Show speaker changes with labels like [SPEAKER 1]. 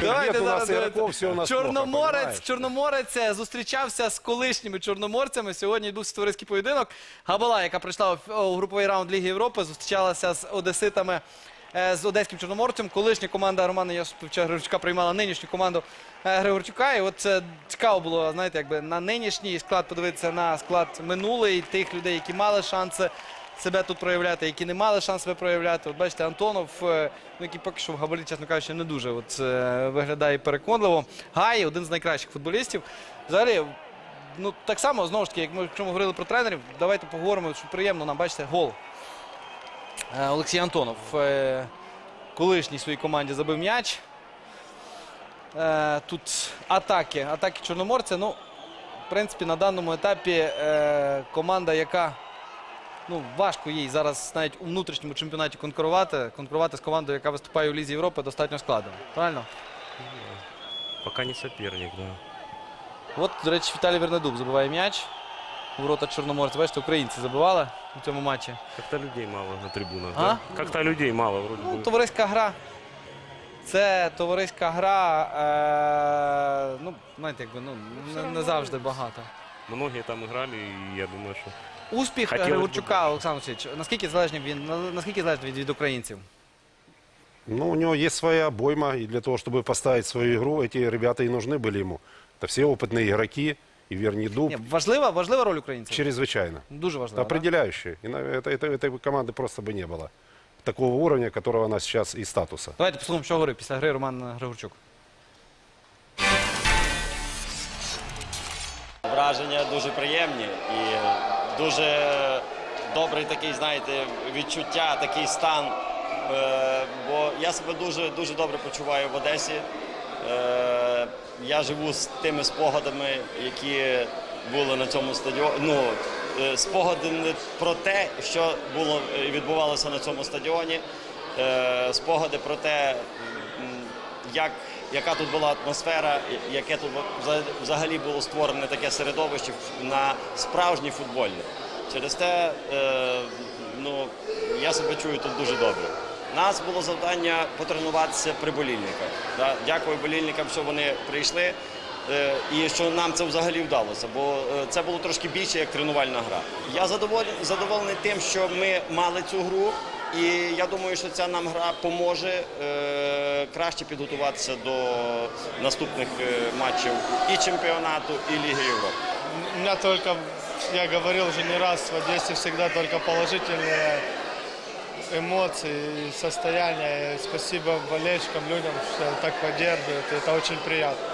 [SPEAKER 1] Давайте
[SPEAKER 2] Нет у нас
[SPEAKER 1] зараз,
[SPEAKER 2] у нас
[SPEAKER 1] Чорноморець? Чорноморець е, зустрічався з колишніми чорноморцями. Сьогодні відбувся товариський поєдинок. Габала, яка прийшла у- груповий раунд Ліги Європи, зустрічалася з одеситами. е, З одеським чорноморцем колишня команда Романа Йосиповича Григорчука приймала нинішню команду е, Григорчука. І от це цікаво було, знаєте, якби на нинішній склад подивитися на склад минулий тих людей, які мали шанси себе тут проявляти, які не мали шанс себе проявляти. От бачите, Антонов, е, ну, який поки що в габарі, чесно кажучи, не дуже от, е, виглядає переконливо. Гай один з найкращих футболістів. Взагалі, ну так само, знову ж таки, як ми, якщо ми говорили про тренерів, давайте поговоримо, що приємно нам, бачите, гол. Е, Олексій Антонов. Колишній своїй команді забив м'яч. Тут атаки, атаки Чорноморця. Ну, в принципі, на даному етапі команда, яка ну, важко їй зараз навіть у внутрішньому чемпіонаті конкурувати. Конкурувати з командою, яка виступає у Лізі Європи, достатньо складно. Правильно?
[SPEAKER 3] Пока не соперник, да.
[SPEAKER 1] От, до речі, Віталій Вернедуб забиває м'яч. У ворота Чорноморця. Бачите, українці забивали у цьому матчі.
[SPEAKER 3] Как-то людей мало на трибунах,
[SPEAKER 1] А?
[SPEAKER 3] да? Как-то людей мало вроде
[SPEAKER 1] Ну,
[SPEAKER 3] бы.
[SPEAKER 1] товариська гра. Це товариська гра. Е, ну, знаєте, якби ну, не, не завжди багато.
[SPEAKER 3] Многие там играли, и я думаю, что...
[SPEAKER 1] Успіх
[SPEAKER 3] Хотілося б
[SPEAKER 1] Григорчука,
[SPEAKER 3] більше.
[SPEAKER 1] Олександр Олексійович, наскільки залежний він на- наскільки залежить від, від українців?
[SPEAKER 2] Ну, у него есть своя обойма, и для того, чтобы поставить свою игру, эти ребята и нужны были ему. Это все опытные игроки, и Вернидуб,
[SPEAKER 1] Ні, важлива, важлива роль українців.
[SPEAKER 2] чрезвычайно.
[SPEAKER 1] Дуже
[SPEAKER 2] Это
[SPEAKER 1] важлива. да?
[SPEAKER 2] определяющие. И на- это, это- этой команды просто бы не было. Такого уровня, которого она сейчас и статуса.
[SPEAKER 1] Давайте послухаємо, що говорив після гри Роман Григорчук.
[SPEAKER 4] Враження дуже приємні і дуже добрий такий, знаєте, відчуття, такий стан. Е, Бо я себе дуже дуже добре почуваю в Одесі. Е, Я живу з тими спогадами, які були на цьому стадіоні. Ну, е, спогади про те, що було відбувалося на цьому стадіоні. Спогади про те, як, яка тут була атмосфера, яке тут взагалі було створене таке середовище на справжнє футбольне. Через те е, ну, я себе чую тут дуже добре. Нас було завдання потренуватися при болільниках. Да? Дякую болільникам, що вони прийшли. е, І що нам це взагалі вдалося, бо е, це було трошки більше як тренувальна гра. Я задоволений, задоволений тим, що ми мали цю гру, і я думаю, що ця нам гра поможе е, краще підготуватися до наступних е, матчів і чемпіонату, і Ліги Європи.
[SPEAKER 5] У меня только, я говорил уже не раз, в Одессе всегда только положительные эмоции и состояние. И спасибо болельщикам, людям, что так поддерживают. И это очень приятно.